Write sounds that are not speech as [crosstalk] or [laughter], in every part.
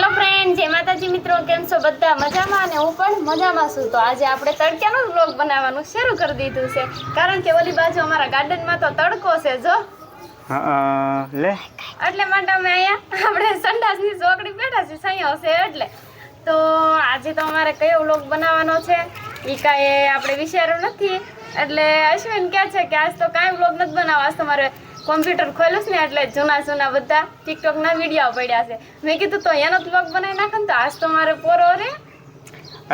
Hello friend જય માતાજી મિત્રો કેમ છો બધા? મજામાં અને હું પણ મજામાં છું. તો આજે આપણે તડક્યાનો વ્લોગ બનાવવાનું શરૂ કરી દીધું છે. કારણ કે ઓલી બાજુ અમારા ગાર્ડનમાં તો તડકો છે જો. લે. એટલે માટે અમે અહીંયા આપણે સંડાસની ચોકડી બેઠા છીએ સૈયા છે એટલે. તો આજે તો અમારે કયો વ્લોગ બનાવવાનો છે એ કાંઈ આપણે વિચાર્યું નથી. એટલે અશ્વિન કહે છે કે આજ તો કાંઈ વ્લોગ નથી બનાવવા તમારે તો મારે કોમ્પ્યુટર ખોલ્યું ને એટલે જૂના જૂના બધા ટિકટોકના વીડિયો પડ્યા છે. મેં કીધું તો એનો બ્લોગ બનાવી નાખે ને તો આજ તો મારે પોરો રે.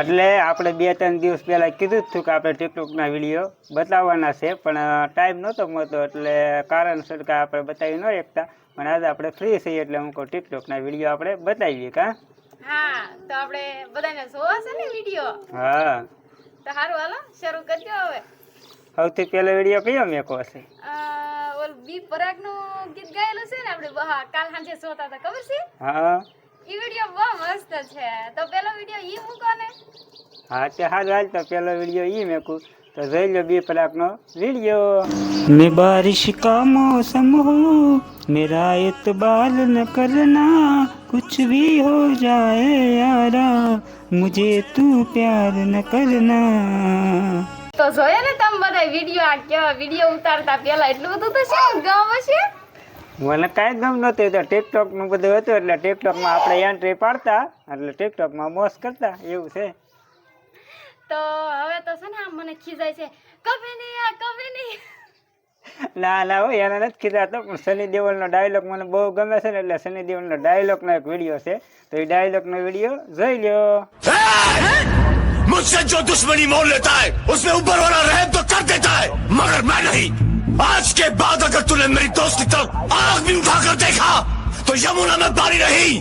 એટલે આપણે બે ત્રણ દિવસ પહેલાં કીધું હતું કે આપણે ટિકટોકના વીડિયો બતાવવાના છે પણ ટાઈમ નહોતો મળતો એટલે કારણસર કે આપણે બતાવી ન શકતા. પણ આજે આપણે ફ્રી છીએ એટલે કહું ટિકટોકના વીડિયો આપણે બતાવીએ કા? હા તો આપણે બધાને જોવો છે ને વીડિયો હા. તો સારું હાલો શરૂ કરજો હવે. સૌથી પહેલો વીડિયો કયો મેકો છે? ઓલ બી પરાગનું ગીત ગાયેલું છે ને આપણે બહા કાલ સાંજે જોતા હતા ખબર છે હા ઈ વિડીયો બહુ મસ્ત છે તો પેલો વિડીયો ઈ મૂકો ને હા તે હાલ હાલ તો પહેલો વિડીયો ઈ મેકું તો જોઈ લો બી કલાકનો વિડીયો मैं बारिश का मौसम हूँ मेरा एतबार न करना कुछ भी हो जाए यारा मुझे तू प्यार न करना તો જોયે ને તમે બધા વીડિયો આ કેવા વીડિયો ઉતારતા પેલા એટલું બધું તો શું ગમ હશે? મને કાંઈ ગમ નહોતું તો ટિકટોકનું બધું હતું એટલે ટિકટોકમાં આપણે એન્ટ્રી પાડતા એટલે ટિકટોકમાં મોસ કરતા એવું છે. તો હવે તો છે ને આમ મને ખીજાય છે કભી નહીં આ કભી નહીં. ના ના હોય એને નથી કીધાતો પણ સની દેવલનો ડાયલોગ મને બહુ ગમે છે ને એટલે સની દેવલનો ડાયલોગનો એક વીડિયો છે. તો એ ડાયલોગનો વીડિયો જોઈ લ્યો. मुझसे जो दुश्मनी मोल लेता है उसमें ऊपर वाला रहम तो कर देता है मगर मैं नहीं आज के बाद अगर तूने मेरी दोस्त की तरफ आग भी उठाकर देखा तो यमुना में पानी नहीं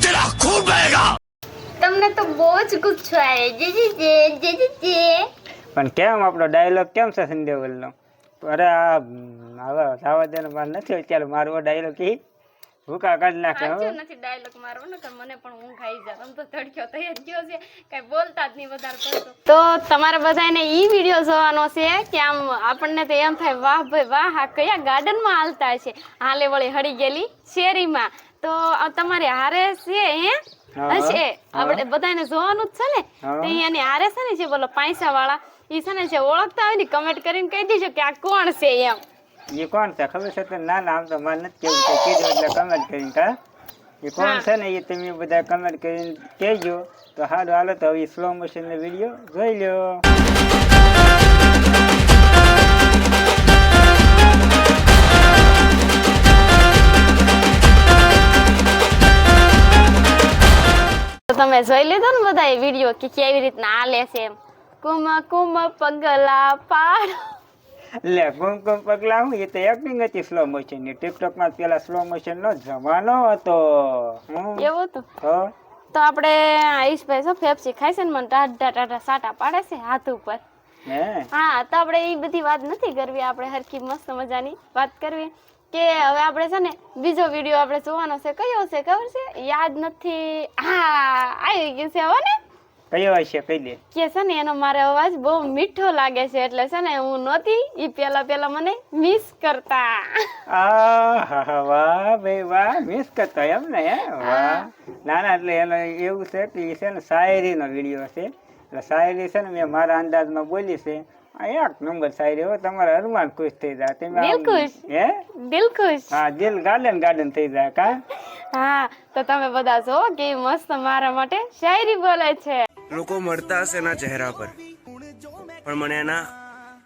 तेरा खून बहेगा તમને તો બહુ જ ગુસ્સો આવે જે જે જે જે જે જે પણ કેમ આપણો ડાયલોગ કેમ છે સની દેવલનો અરે આ હવે જવા દે ને મારે નથી હોય ત્યારે મારો ડાયલોગ ઈ ભૂકા કાઢ નાખે હો. નથી ડાયલોગ મારવો ને મને પણ ઊંઘ આવી જાય. આમ તો તડક્યો થઈ જ ગયો છે. કઈ બોલતા જ નહીં વધારે પડતું તો. તમારે બધાને ઈ વિડિયો જોવાનો છે કે આમ આપણને તો એમ થાય વાહ ભાઈ વાહ આ કયા ગાર્ડનમાં હાલતા છે. હાલે વળી હળી ગયેલી શેરીમાં. તો તમારે હારે છે હે. હશે આપણે બધાને જોવાનું જ છે ને? તો અહીંયાની હારે છે ને જે બોલો પૈસા વાળા ઈ છે ને જે ઓળખતા હોય ને કમેન્ટ કરીને કહી દેજો કે આ કોણ છે એમ. એ કોણ છે? ખબર છે તને? ના ના આમ તો મારે નથી કેવું કે કીધું એટલે કમેન્ટ કરીને કા? એ કોણ. છે ને? એ તમે બધા કમેન્ટ કરીને કહેજો. તો સારું હાલો તો હવે સ્લો મોશનનો વીડિયો જોઈ લ્યો. તો તમે જોઈ લીધો ને બધા વીડિયો કે કેવી રીતના હાલે છે એમ? કુમ કુમ પગલા પાડ. લે કુમકુમ પગલા હું એ તો એક્ટિંગ હતી સ્લો મોશનની. ટિકટોકમાં પેલા સ્લો મોશન નો જમાનો હતો. એવું તો? તો આપણે આયુષભાઈ શું ફેફસી ખાય છે ને મને ટાટા ટાટા સાટા પાડે છે હાથ ઉપર. હા? તો આપણે એ બધી વાત નથી કરવી આપણે હરખી મસ્ત મજાની વાત કરવી. કે હવે આપણે છે ને બીજો વીડિયો આપણે જોવાનો છે. કયો છે ખબર છે? યાદ નથી. હા આવી ગયું છે હવે ને? કયો હશે કહી દે. કે છે ને એનો મારો અવાજ બહુ મીઠો લાગે છે એટલે છે ને હું નહોતી ઈ પેલા પેલા મને મિસ કરતા. આ હા હા વાહ બે વાહ મિસ કરતા એમ ને હે? વાહ. ના ના એટલે એનો એવું છે કે છે ને શાયરીનો વિડિયો છે. એટલે શાયરી છે ને મેં મારા અંદાજમાં બોલી છે. એક નંબર શાયરી હો તમારા અરમાન ખુશ થઈ જાય. તમે દિલ ખુશ. હે? દિલ ખુશ હા દિલ ગાર્ડન ગાર્ડન થઈ જાય કા? હા તો તમે બધા જો કે મસ્ત મારા માટે શાયરી બોલે છે. લોકો મળતા હશે એના ચહેરા પર. પણ મને એના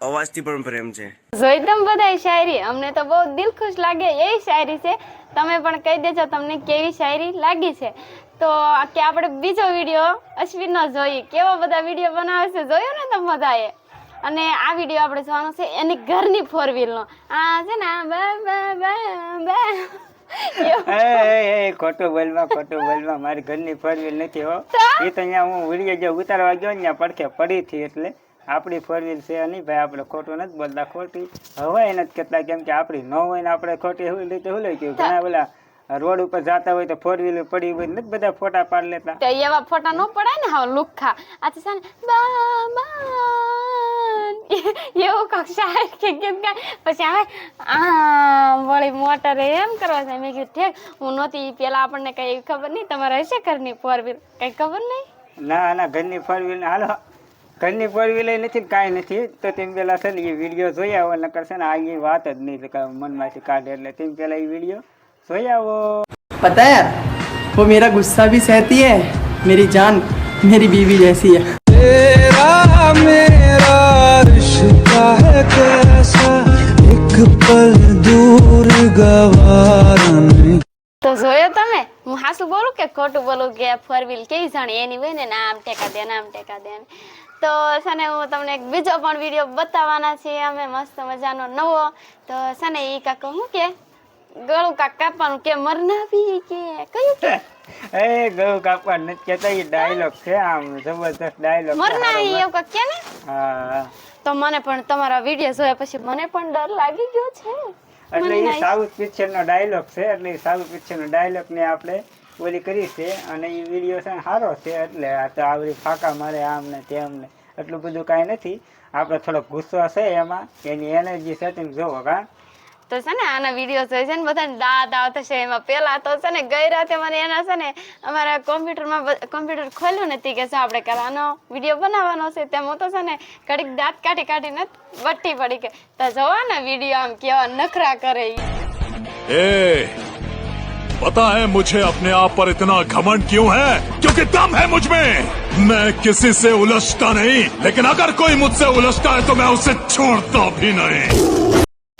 અવાજથી પણ પ્રેમ છે. જોઈ તમે બધા શાયરી. અમને તો બહુ દિલ ખુશ લાગે એ શાયરી છે. તમે પણ કહી દેજો તમને કેવી શાયરી લાગી છે. તો કે આપણે બીજો વીડિયો અશ્વિનનો જોઈએ. કેવા બધા વીડિયો બનાવે છે જોયો ને તમે બધાએ? અને આ વીડિયો આપણે જોવાનો છે એની ઘરની ફોર વ્હીલનો આ છે ને, આ. એ ખોટું બોલવા ખોટું બોલવા મારી ઘરની ફોર વ્હીલ નથી હો. એ તો અહીંયા હું વીડિયો જે ઉતારવા ગયો ને ત્યાં પડખે પડી હતી એટલે આપણી ફોર વ્હીલ છે નહીં. ભાઈ આપણે ખોટું નથી બોલતા ખોટી. હવે નથી કેટલા કેમ કે આપણી ન હોય ને આપણે ખોટી હોય રીતે હું લઈ ગયું ઘણા બોલા રોડ ઉપર જતા હોય તો ફોર વ્હીલ પડી હોય નથી બધા ફોટા પાડી લેતા. એવા ફોટા ન પડાય ને હા લુખા. આ છે ને બા બા [laughs] એવું કક્ષ સાહેબ કે પછી આવે આમ વળી મોટર એમ કરવા છે મેં કીધું ઠેક હું નહોતી પેલા આપણને કઈ ખબર નહીં. તમારે હશે ઘરની ફોર વ્હીલ કઈ ખબર નહીં? ના ના ઘરની ફોર વ્હીલ હાલો. ઘરની ફોર વ્હીલ નથી કાંઈ નથી. તો તેમ પહેલાં છે ને એ વીડિયો જોઈ આવો. ને કરશે ને આ એ વાત જ નહીં મનમાંથી કાઢે એટલે તેમ પેલા એ વીડિયો જોઈ આવો. પતા યાર વો મેરા ગુસ્સા ભી સહેતી હૈ મેરી જાન મેરી બીવી જૈસી હૈ रिश्ता है कैसा एक पल दूर गवारा नहीं તો જોયો તમે હું હાસું બોલું કે ખોટું બોલું કે ફોર વ્હીલ કેવી જાણી એની હોય ને આમ ટેકા દે ને આમ ટેકા દે ને. તો છે ને હું તમને એક બીજો પણ વિડીયો બતાવવાના છીએ અમે મસ્ત મજાનો નવો તો છે ને એ કાકો શું કે ગળું કાક કાપવાનું કે મરનાવી કે કયું કે એ ગયું કાપવા નથી કહેતા એ ડાયલોગ છે આમ જબરદસ્ત ડાયલોગ મરનાવી એવું કાક કે ને હા તો મને પણ તમારા વીડિયો જોયા પછી મને પણ ડર લાગી ગયો છે. એટલે એ સાઉથ પિક્ચર નો ડાયલોગ છે એટલે એ સાઉથ પિક્ચર નો ડાયલોગ ને આપણે ઓલી કરી છે અને એ વીડિયો છે સારો છે એટલે આ તો આવડી ફાકા મારે આમ ને તેમ ને એટલું બધું કાંઈ નથી. આપણે થોડોક ગુસ્સો છે એમાં એની એનર્જી સેટિંગ જોવો કા તો છે ને આના વિડીયો જોઈ છે ને બધાને દાંત આવતા છે એમાં પેલા તો છે ને ગઈ રાતે મને એના છે ને અમારા કોમ્પ્યુટરમાં કોમ્પ્યુટર ખોલ્યું નથી કે શું આપણે કાલ આનો વિડીયો બનાવવાનો છે તેમ હું તો છે ને ઘડીક દાંત કાઢી કાઢીને વટ્ટી પડી કે તો જોવા ને વિડીયો આમ કેવા નખરા કરે ઈ. ए, पता है मुझे अपने आप पर इतना घमंड क्यों है क्योंकि दम है मुझ में मैं किसी से उलझता नहीं लेकिन अगर कोई मुझसे उलझता है तो मैं उसे छोड़ता भी नहीं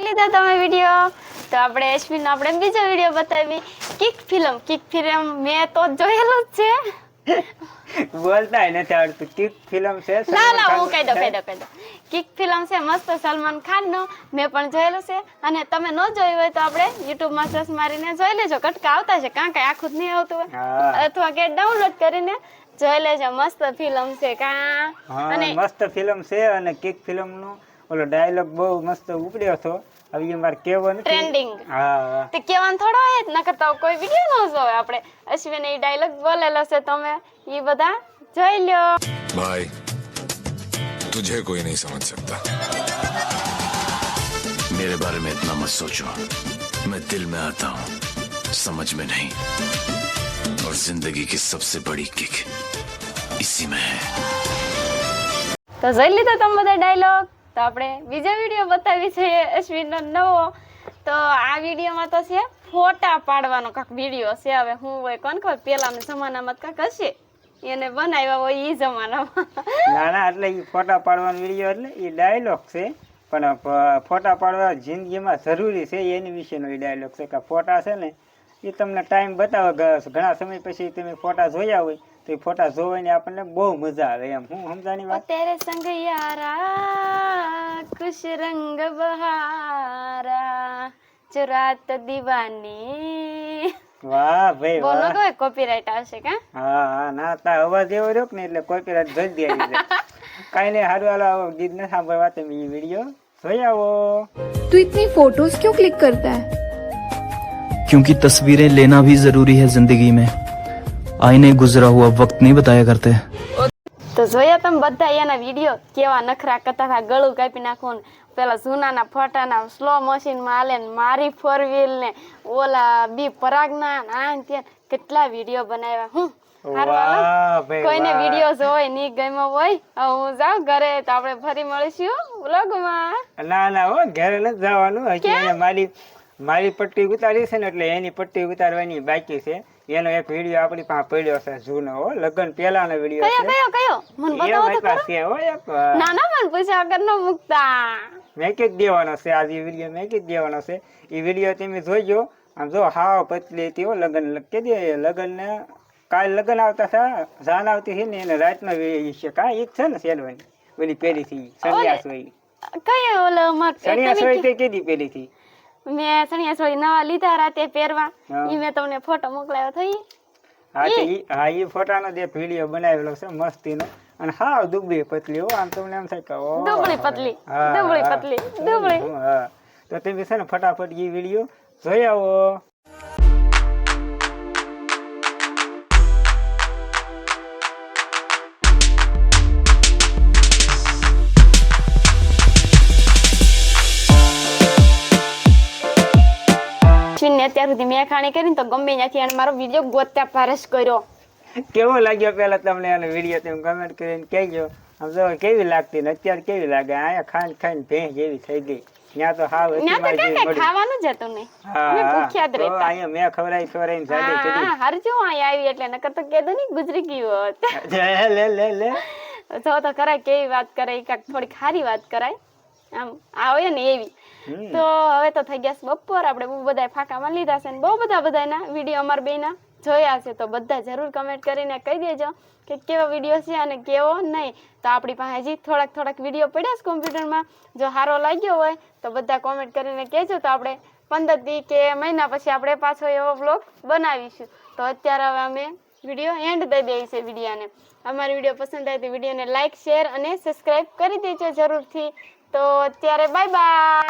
લીધા તમે વીડિયો તો આપણે અશ્વિન આપણે બીજો વીડિયો બતાવી. કિક ફિલ્મ કિક ફિલ્મ મેં તો જોયેલો જ છે. બોલતાય નથી આવડતું. કિક ફિલ્મ છે ના ના હું કહી દઉં કહી દઉં કહી દઉં. કિક ફિલ્મ છે મસ્ત સલમાન ખાનનું. મેં પણ જોયેલો છે. અને તમે ન જોયું હોય તો આપણે યુટ્યુબમાં સર્ચ મારીને જોઈ લેજો. કટકા આવતા છે કાં કાંઈ આખું જ નહીં આવતું હોય. અથવા કે ડાઉનલોડ કરીને જોઈ લેજો. મસ્ત ફિલ્મ છે કા. અને મસ્ત ફિલ્મ છે અને કિક ફિલ્મ નો ઓલો ડાયલોગ બહુ મસ્ત ઉપડ્યો હતો. હવે એ મારે કેવો નથી Trending. હા હા તે કહેવાનું થોડો હોય જ નકર તો કોઈ વિડીયો ન જોવે આપણે અશ્વિન એ ડાયલોગ બોલેલો છે તમે એ બધા જોઈ લ્યો भाई तुझे कोई नहीं समझ सकता मेरे बारे में इतना मत सोचो मैं दिल में आता हूँ समझ में नहीं और जिंदगी की सबसे बड़ी किक इसी में है તો જોઈ લીધો તમે બધા ડાયલોગ તો આપણે બીજો વીડિયો બતાવી છે અશ્વિનનો નવો. તો આ વિડીયોમાં તો છે ફોટા પાડવાનો કાંક વીડિયો છે. હવે હું હોય કોણ ખબર? પેલાના જમાનામાં કાંક હશે. એને બનાવ્યા હોય એ જમાનામાં. ના ના, એટલે એ ફોટા પાડવાનો વીડિયો એટલે એ ડાયલોગ છે. પણ ફોટા પાડવા જિંદગીમાં જરૂરી છે એની વિશેનો એ ડાયલોગ છે. કે ફોટા છે ને એ તમને ટાઈમ બતાવે ઘણા સમય પછી તમે ફોટા જોયા હોય તો એ ફોટા જોવાની આપણને બહુ મજા આવે એમ હું સમજાની ઓ વાત તેરે સંગ યારા ખુશ રંગ બહારા જો રાત દીવાની વાહ ભાઈ બોલો વાહ તો કોપીરાઈટ આવશે કા હા હા ના તા અવાજ એવો રહ્યો કે ને એટલે કોપીરાઈટ જલ્દી આવી જાય કાંઈ નહીં સારું હાલો આવો ગીત ને સાંભળવા તમે એ વિડીયો જોઈ આવો तू इतनी फोटोज क्यों क्लिक करता है क्योंकि तस्वीरें लेना भी जरूरी है जिंदगी में આઈને ગુજરા હુઆ વક્ત નહીં બતાયા કરતે. તો જોયા તમે બધા એના વીડિયો કેવા નખરા કતરા ગળું કાપી નાખું પેલા જૂનાના ફોટાના સ્લો મશીનમાં હાલે મારી ફોર વ્હીલ ને ઓલા બી પરાગના આ ત્યાં કેટલા વીડિયો બનાવ્યા હું કોઈને વીડિયો જોયની ગમ્યો હોય હું જાઉં ઘરે તો આપણે ફરી મળીશું વ્લોગમાં. ના ના હો ઘરે નથી જવાનું હજી મારી મારી પટ્ટી ઉતારી છે ને એટલે એની પટ્ટી ઉતારવાની બાકી છે. એનો એક વીડિયો આપણી પાસે પડ્યો છે જૂનો હો લગન પહેલાનો વીડિયો છે. કયો કયો? મને બતાવો તો ખરો. છે હો એક ના ના મને પૂછ્યા વગર ન મૂકતા. મેં કે દેવાનો છે આજ એ વીડિયો મેં કે દેવાનો છે. એ વીડિયો તમે જોઈજો આમ જો હાવ પતલી હતી હો લગ્ન. કે દે લગ્ન ને કાલ લગ્ન આવતા હતા જાન આવતી હતી ને એને રાતનો છે કા એક છે ને સેલવાની ઓલી પેલી થી સન્યાસ. હોય કયો ઓલો મત સન્યાસ હોય તે કેદી પેલી થી મેં સણિયા સોળી નવા લીધા રાતે પહેરવા. ઈ મેં તમને ફોટો મોકલાયો થઈ હા તો ઈ. હા ઈ ફોટાનો જે વીડિયો બનાવેલો છે મસ્તીનો. અને હા દુબળી પતલી હો આમ તમને એમ થાય કે ઓ દુબળી પતલી, દુબળી પતલી, દુબળી. હા. તો તમે છે ને ફટાફટ ઈ વીડિયો જોઈ આવો. અત્યાર સુધી મેં ખાણી કરીને તો ગમે ત્યાંથી એને મારો વીડિયો ગોત્યા પારસ કર્યો. કેવો લાગ્યો પેલા તમને એનો વીડિયો તમે કમેન્ટ કરીને કહેજો. આમ જો કેવી લાગતી ને અત્યારે કેવી લાગે? અહીંયા ખાઈને ખાઈને ભેંસ જેવી થઈ ગઈ. ત્યાં તો હાવ. ખાવાનું જ હતું નહીં. ભૂખ્યા જ રહેતા. અહીંયા મેં હા કરી હરજો અહીંયા આવી એટલે નકર તો કેદો નહીં ગુજરી ગયું હોત. લે લે લે જો તો કરાય કેવી વાત કરાય કાંઈક થોડી સારી વાત કરાય. આમ આવે ને એવી. તો હવે તો થઈ ગયા બપોર. આપણે બહુ બધા ફાંકામાં લીધા છે ને બહુ બધા બધાના વીડિયો અમાર બેના જોયા છે. તો બધા જરૂર કમેન્ટ કરીને કહી દેજો કે કેવો વીડિયો છે અને કેવો નહીં. તો આપણી પાસે હજી થોડાક થોડાક વીડિયો પડ્યા છે કોમ્પ્યુટરમાં. જો સારો લાગ્યો હોય તો બધા કોમેન્ટ કરીને કહેજો. તો આપણે પંદર દી કે મહિના પછી આપણે પાછો એવો બ્લોગ બનાવીશું. તો અત્યારે હવે અમે વીડિયો એન્ડ દઈ દઈએ છે વિડીયાને. અમારો વીડિયો પસંદ આવે તો વિડીયોને લાઇક શેર અને સબસ્ક્રાઈબ કરી દેજો જરૂરથી. તો અત્યારે બાય બાય.